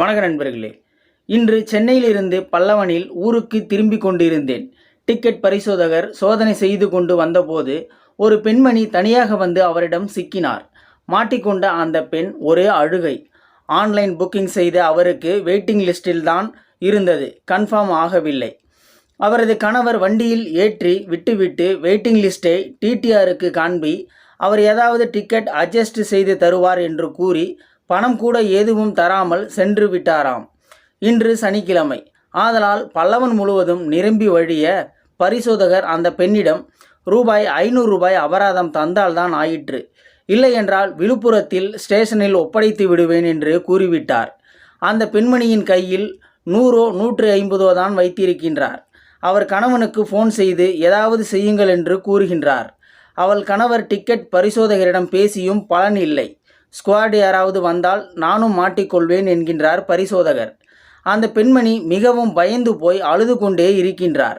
வணக்க நண்பர்களே இன்று சென்னையிலிருந்து பல்லவனில் ஊருக்கு திரும்பி கொண்டிருந்தேன். டிக்கெட் பரிசோதகர் சோதனை செய்து கொண்டு வந்தபோது ஒரு பெண்மணி தனியாக வந்து அவரிடம் சிக்கினார். மாட்டிக்கொண்ட அந்த பெண் ஒரே அழுகை. ஆன்லைன் புக்கிங் செய்த அவருக்கு வெயிட்டிங் லிஸ்டில் தான் இருந்தது. கன்ஃபார்ம் ஆகவில்லை. அவரது கணவர் வண்டியில் ஏற்றி விட்டுவிட்டு வெயிட்டிங் லிஸ்ட்டை டிடிஆருக்கு காண்பி அவர் ஏதாவது டிக்கெட் அட்ஜஸ்ட் செய்து தருவார் என்று கூறி பணம் கூட எதுவும் தராமல் சென்று விட்டாராம். இன்று சனிக்கிழமை. ஆதலால் பல்லவன் முழுவதும் நிரம்பி வழிய பரிசோதகர் அந்த பெண்ணிடம் ரூபாய் ஐநூறு ரூபாய் அபராதம் தந்தால்தான் ஆயிற்று. இல்லையென்றால் விழுப்புரத்தில் ஸ்டேஷனில் ஒப்படைத்து விடுவேன் என்று கூறிவிட்டார். அந்த பெண்மணியின் கையில் நூறோ நூற்று ஐம்பதோ தான் வைத்திருக்கின்றார். அவர் கணவனுக்கு ஃபோன் செய்து ஏதாவது செய்யுங்கள் என்று கூறுகின்றார். அவள் கணவர் டிக்கெட் பரிசோதகரிடம் பேசியும் பலன் இல்லை. ஸ்குவாட் யாராவது வந்தால் நானும் மாட்டிக்கொள்வேன் என்கின்றார் பரிசோதகர். அந்த பெண்மணி மிகவும் பயந்து போய் அழுது கொண்டே இருக்கின்றார்.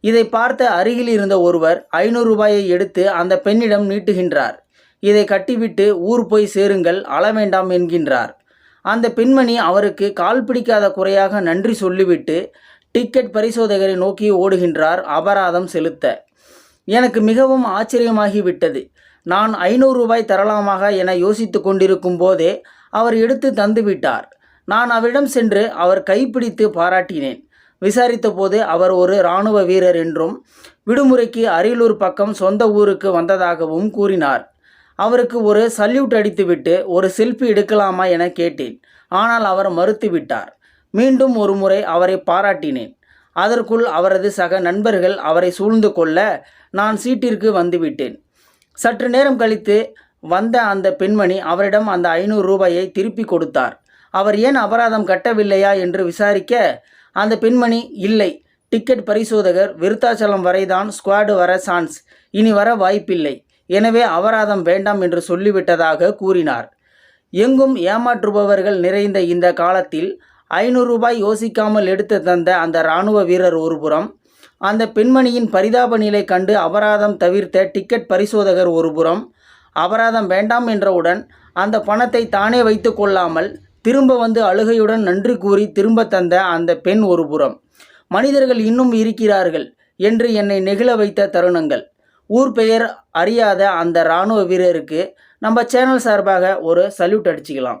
இதை பார்த்த அருகில் இருந்த ஒருவர் ஐநூறு ரூபாயை எடுத்து அந்த பெண்ணிடம் நீட்டுகின்றார். இதை கட்டிவிட்டு ஊர் போய் சேருங்கள் அழ வேண்டாம் என்கின்றார். அந்த பெண்மணி அவருக்கு கால் பிடிக்காத குறையாக நன்றி சொல்லிவிட்டு டிக்கெட் பரிசோதகரை நோக்கி ஓடுகின்றார் அபராதம் செலுத்த. எனக்கு மிகவும் ஆச்சரியமாகிவிட்டது. நான் ஐநூறு ரூபாய் தரலாமாக என யோசித்து கொண்டிருக்கும் போதே அவர் எடுத்து தந்துவிட்டார் நான் அவரிடம் சென்று அவர் கைப்பிடித்து பாராட்டினேன். விசாரித்தபோது அவர் ஒரு இராணுவ வீரர் என்றும் விடுமுறைக்கு அரியலூர் பக்கம் சொந்த ஊருக்கு வந்ததாகவும் கூறினார். அவருக்கு ஒரு சல்யூட் அடித்துவிட்டு ஒரு செல்ஃபி எடுக்கலாமா என கேட்டேன். ஆனால் அவர் மறுத்துவிட்டார் மீண்டும் ஒரு முறை அவரை பாராட்டினேன். அதற்குள் அவரது சக நண்பர்கள் அவரை சூழ்ந்து கொள்ள நான் சீட்டிற்கு வந்துவிட்டேன் சற்று நேரம் கழித்து வந்த அந்த பெண்மணி அவரிடம் அந்த ஐநூறு ரூபாயை திருப்பி கொடுத்தார். அவர் ஏன் அபராதம் கட்டவில்லையா என்று விசாரிக்க அந்த பெண்மணி இல்லை. டிக்கெட் பரிசோதகர் விருத்தாச்சலம் வரைதான் ஸ்குவாடு வர சான்ஸ். இனி வர வாய்ப்பில்லை. எனவே அபராதம் வேண்டாம் என்று சொல்லிவிட்டதாக கூறினார். எங்கும் ஏமாற்றுபவர்கள் நிறைந்த இந்த காலத்தில் ஐநூறு ரூபாய் யோசிக்காமல் எடுத்து தந்த அந்த இராணுவ வீரர் ஒருபுறம் அந்த பெண்மணியின் பரிதாப நிலை கண்டு அபராதம் தவிர்த்த டிக்கெட் பரிசோதகர் ஒருபுறம் அபராதம் வேண்டாம் என்றவுடன் அந்த பணத்தை தானே வைத்து கொள்ளாமல் திரும்ப வந்து அழுகையுடன் நன்றி கூறி திரும்ப தந்த அந்த பெண் ஒருபுறம் மனிதர்கள் இன்னும் இருக்கிறார்கள் என்று என்னை நெகிழ வைத்த தருணங்கள். ஊர் பெயர் அறியாத அந்த இராணுவ வீரருக்கு நம்ம சேனல் சார்பாக ஒரு சல்யூட் அடிச்சுக்கலாம்.